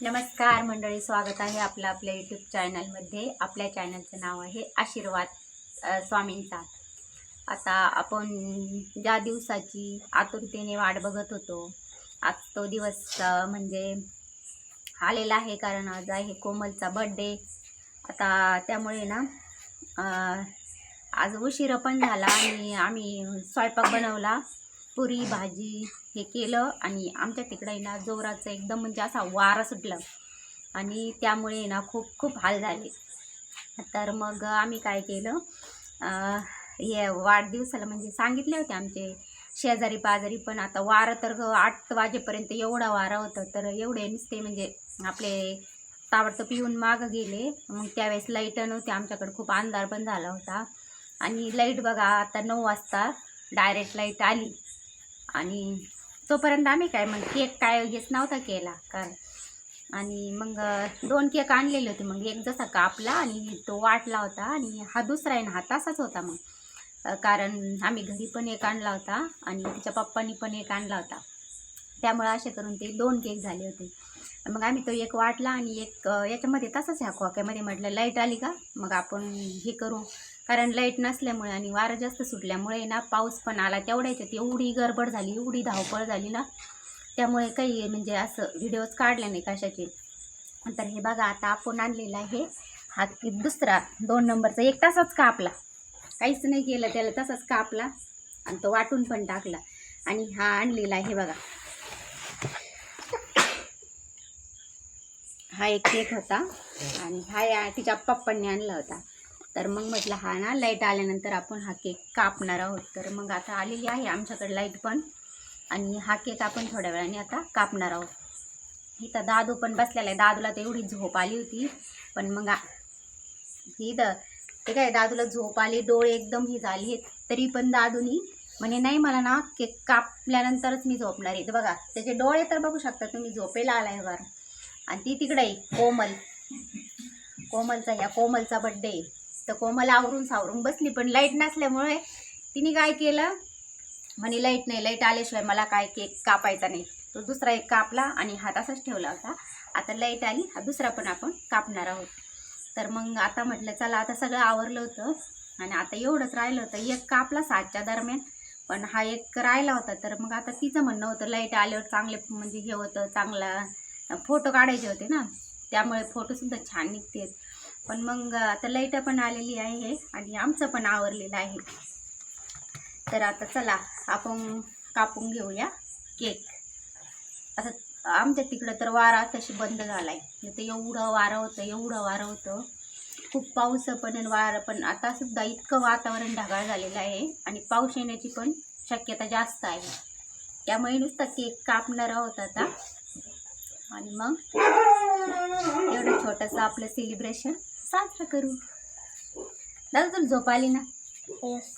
नमस्कार मंडळी स्वागत आहे आपलं आपल्या यूट्यूब चॅनलमध्ये आपल्या चॅनलचं नाव आहे आशीर्वाद स्वामींचा. आता आपण ज्या दिवसाची आतुरतेने वाट बघत होतो आज तो दिवस म्हणजे आलेला आहे कारण आज आहे कोमलचा बड्डे आता त्यामुळे ना आज उशीर पण झाला आणि आम्ही स्वयंपाक बनवला. पुरी भाजी हे केलं आणि आमच्या तिकडे आहे ना जोराचं एकदम म्हणजे असा वारा सुटला. आणि त्यामुळे ना खूप खूप हाल झाले. तर मग आम्ही काय केलं? हे वाढदिवसाला म्हणजे सांगितले होते आमचे शेजारी पाजारी पण आता वारं तर आठ वाजेपर्यंत एवढा वारा होता तर एवढे नुसते म्हणजे आपले ताबडतोब येऊन मागं गेले. मग त्यावेळेस लाइट नव्हती आमच्याकडे खूप अंधार पण झाला होता. आणि लाइट बघा आता नऊ वाजता डायरेक्ट लाइट आली. आणि तोपर्यंत आम्ही काय मग केक काय हेच नव्हता केला कारण आणि मग दोन केक आणलेले होते. मग एक जसा कापला आणि तो वाटला होता आणि हा दुसरा आहे ना हा तसाच होता मग. कारण आम्ही घरी पण एक आणला होता आणि तिच्या पप्पांनी पण एक आणला होता. त्यामुळे असे करून ते दोन केक झाले होते. मग आम्ही तो एक वाटला आणि एक याच्यामध्ये तसाच ह्या खोक्यामध्ये म्हटलं लाइट आली का? मग आपण हे करू. कारण लाइट नसल्यामुळे आणि वारं जास्त सुटल्यामुळे ना पाऊस पण आला तेवढ्या याच्यात. एवढी गडबड झाली एवढी धावपळ झाली ना. त्यामुळे काही म्हणजे असं व्हिडिओज काढले नाही कशाचे. तर हे बघा आता आपण आणलेला आहे हा की दुसरा दोन नंबरचा. एक तासाच कापला. काहीच नाही केलं त्याला तसाच कापला आणि तो वाटून पण टाकला. आणि हा आणलेला आहे बघा. हा एक केक होता आणि हा या तिच्या पप्पांनी आणला होता. तर मग म्हटलं हा ना लाइट आल्यानंतर आपण हा केक कापणार आहोत. तर मग आता आलेली आहे आमच्याकडे लाइट पण. आणि हा केक आपण थोड्या वेळाने आता कापणार आहोत. इथं दादू पण बसलेला आहे. दादूला तर एवढी झोप आली होती. पण मग ही द ते काय दादूला झोप आली डोळे एकदम ही झाली तरी पण दादूनी म्हणे नाही मला ना केक कापल्यानंतरच मी झोपणार आहे. बघा त्याचे डोळे तर बघू शकता तुम्ही झोपेला आलाय बरं आणि ती तिकडे आहे कोमल. कोमलचा ह्या कोमलचा बड्डे आहे. तर कोमल आवरून सावरून बसली पण लाइट नसल्यामुळे तिने काय केलं? म्हणे लाइट नाही लाइट आल्याशिवाय मला काय केक कापायचा नाही. तो दुसरा एक कापला आणि हा तसाच ठेवला होता. आता लाइट आली हा दुसरा पण आपण कापणार आहोत. तर मग आता म्हटलं चला आता सगळं आवरलं होतं आणि आता एवढंच राहिलं होतं. एक कापला सातच्या दरम्यान पण हा एक राहिला होता. तर मग आता तिचं म्हणणं होतं लाइट आल्यावर चांगले म्हणजे हे होतं चांगला फोटो काढायचे होते ना. त्यामुळे फोटोसुद्धा छान निघते पण मग आता लाइट पण आलेली आहे आणि आमचं पण आवरलेलं आहे. तर आता चला आपण कापून घेऊया केक. आता आमच्या तिकडं तर वारा तशी बंद झाला आहे तर एवढं वारं होतं एवढं वारं होतं. खूप पाऊस पण आणि वारं पण. आता सुद्धा इतकं वातावरण ढगाळ झालेलं आहे आणि पाऊस येण्याची पण शक्यता जास्त आहे. त्यामुळे नुसता केक कापणार आहोत आता. आणि मग एवढं छोटंसं आपलं सेलिब्रेशन साजरं करू. दादा तुला झोप आली ना? येस